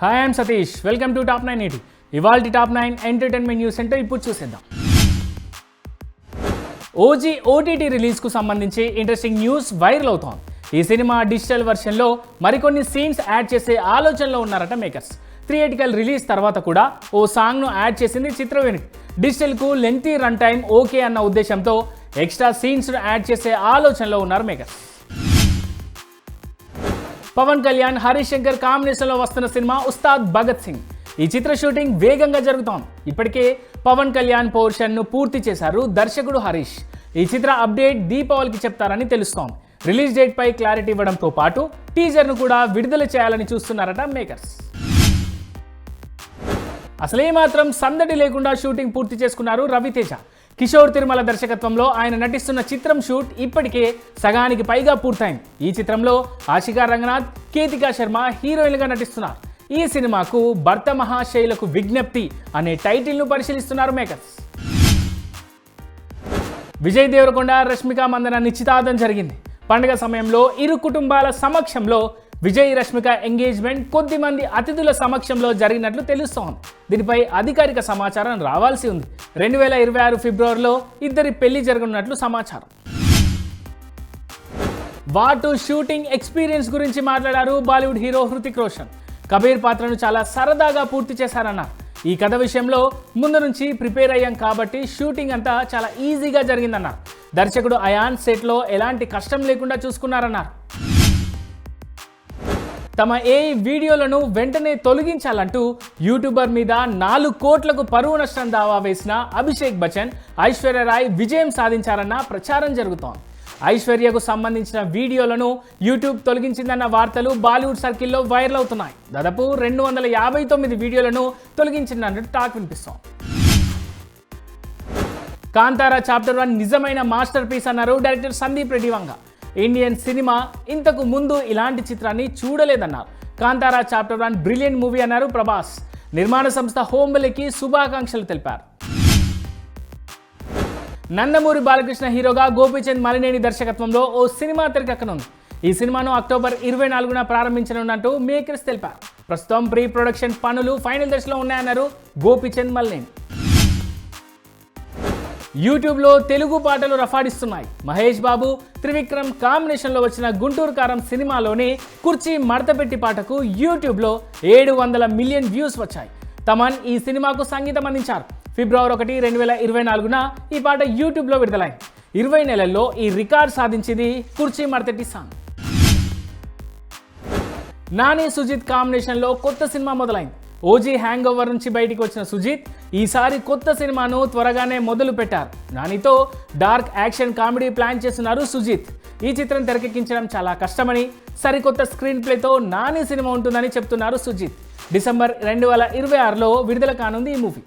Hi I'm Satish welcome to top nine eighty ఇవాల్టి top nine entertainment news centre ఇప్పుడు చూసేద్దాం. OG OTT రిలీజ్కు సంబంధించి interesting news viral అవుతోంది. ఈ సినిమా డిజిటల్ వెర్షన్లో మరికొన్ని సీన్స్ యాడ్ చేసే ఆలోచనలో ఉన్నారట మేకర్స్ థియేటికల్ రిలీజ్ తర్వాత కూడా ఓ సాంగ్ను యాడ్ చేసింది చిత్రవేణి డిజిటల్కు లెంతీ రన్ టైం ఓకే అన్న ఉద్దేశంతో ఎక్స్ట్రా సీన్స్ను యాడ్ చేసే ఆలోచనలో ఉన్నారు మేకర్స్ పవన్ కళ్యాణ్ హరీష్ శంకర్ కాంబినేషన్లో వస్తున్న సినిమా ఉస్తాద్ భగత్ సింగ్. ఈ చిత్ర షూటింగ్ వేగంగా జరుగుతోంది. ఇప్పటికే పవన్ కళ్యాణ్ పోర్షన్ను పూర్తి చేశారు దర్శకుడు హరీష్. ఈ చిత్ర అప్డేట్ దీపావళికి చెప్తారని తెలుస్తోంది. రిలీజ్ డేట్ పై క్లారిటీ ఇవ్వడంతో పాటు టీజర్ను కూడా విడుదల చేయాలని చూస్తున్నారట మేకర్స్. అసలే మాత్రం సందడి లేకుండా షూటింగ్ పూర్తి చేసుకున్నారు రవితేజ. కిషోర్ తిరుమల దర్శకత్వంలో ఆయన నటిస్తున్న చిత్రం షూట్ ఇప్పటికే సగానికి పైగా పూర్తయింది. ఈ చిత్రంలో ఆశికా రంగనాథ్ కేతికా శర్మ హీరోయిన్గా నటిస్తున్నారు. ఈ సినిమాకు భర్త మహాశైలకు విజ్ఞప్తి అనే టైటిల్ను పరిశీలిస్తున్నారు మేకర్స్. విజయ్ దేవరకొండ రష్మిక మందన నిశ్చితార్థం జరిగింది. పండుగ సమయంలో ఇరు కుటుంబాల సమక్షంలో విజయ్ రష్మిక ఎంగేజ్మెంట్ కొద్దిమంది అతిథుల సమక్షంలో జరిగినట్లు తెలుస్తోంది. దీనిపై అధికారిక సమాచారం రావాల్సి ఉంది. రెండు వేల ఇరవై ఆరు ఫిబ్రవరిలో ఇద్దరి పెళ్ళి జరగనున్నట్లు సమాచారం. వాటు షూటింగ్ ఎక్స్పీరియన్స్ గురించి మాట్లాడారు బాలీవుడ్ హీరో హృతిక్ రోషన్. కబీర్ పాత్రను చాలా సరదాగా పూర్తి చేశారన్నారు. ఈ కథ విషయంలో ముందు నుంచి ప్రిపేర్ అయ్యాం కాబట్టి షూటింగ్ అంతా చాలా ఈజీగా జరిగిందన్నారు. దర్శకుడు అయాన్ సెట్లో ఎలాంటి కష్టం లేకుండా చూసుకున్నారన్నారు. తమ ఏ వీడియోలను వెంటనే తొలగించాలంటూ యూట్యూబర్ మీద నాలుగు కోట్లకు పరువు నష్టం దావా వేసిన అభిషేక్ బచ్చన్ ఐశ్వర్యరాయ్ విజయం సాధించారన్న ప్రచారం జరుగుతోంది. ఐశ్వర్యకు సంబంధించిన వీడియోలను యూట్యూబ్ తొలగించిందన్న వార్తలు బాలీవుడ్ సర్కిల్లో వైరల్ అవుతున్నాయి. దాదాపు రెండు వందల యాభై తొమ్మిది వీడియోలను తొలగించిందన్నట్టు టాక్ వినిపిస్తోంది. కాంతారా చాప్టర్ వన్ నిజమైన మాస్టర్ పీస్ అన్నారు director Sandeep Reddy Vanga. Indian cinema ఇంతకు ముందు ఇలాంటి చిత్రాన్ని చూడలేదన్నారు. Kantara chapter one brilliant movie అన్నారు ప్రభాస్. నిర్మాణ సంస్థ హోంబలికి శుభాకాంక్షలు తెలిపారు. నందమూరి బాలకృష్ణ హీరోగా గోపీచంద్ మలినేని దర్శకత్వంలో ఓ సినిమా తెరకెక్కనుంది. ఈ సినిమాను అక్టోబర్ ఇరవై నాలుగున ప్రారంభించనున్నట్టు మేకర్స్ తెలిపారు. ప్రస్తుతం ప్రీ ప్రొడక్షన్ పనులు ఫైనల్ దశలో ఉన్నాయన్నారు గోపీచంద్ మలినేని. యూట్యూబ్లో తెలుగు పాటలు రఫాడిస్తున్నాయి. మహేష్ బాబు త్రివిక్రమ్ కాంబినేషన్లో వచ్చిన గుంటూరు కారం సినిమాలోని కుర్చీ మడతపెట్టి పాటకు యూట్యూబ్లో ఏడు వందల మిలియన్ వ్యూస్ వచ్చాయి. తమన్ ఈ సినిమాకు సంగీతం అందించారు. ఫిబ్రవరి ఒకటి రెండు వేల ఇరవై నాలుగున ఈ పాట యూట్యూబ్లో విడుదలైంది. ఇరవై నెలల్లో ఈ రికార్డ్ సాధించింది కుర్చీ మడతటి సాంగ్. నాని సుజిత్ కాంబినేషన్లో కొత్త సినిమా మొదలైంది. ఓజీ హ్యాంగ్ ఓవర్ నుంచి బయటికి వచ్చిన సుజిత్ ఈసారి కొత్త సినిమాను త్వరగానే మొదలు పెట్టారు. నానితో డార్క్ యాక్షన్ కామెడీ ప్లాన్ చేస్తున్నారు సుజిత్. ఈ చిత్రం తెరకెక్కించడం చాలా కష్టమని సరికొత్త స్క్రీన్ ప్లేతో నాని సినిమా ఉంటుందని చెప్తున్నారు సుజిత్. డిసెంబర్ రెండు వేల ఇరవై ఆరులో విడుదల కానుంది ఈ మూవీ.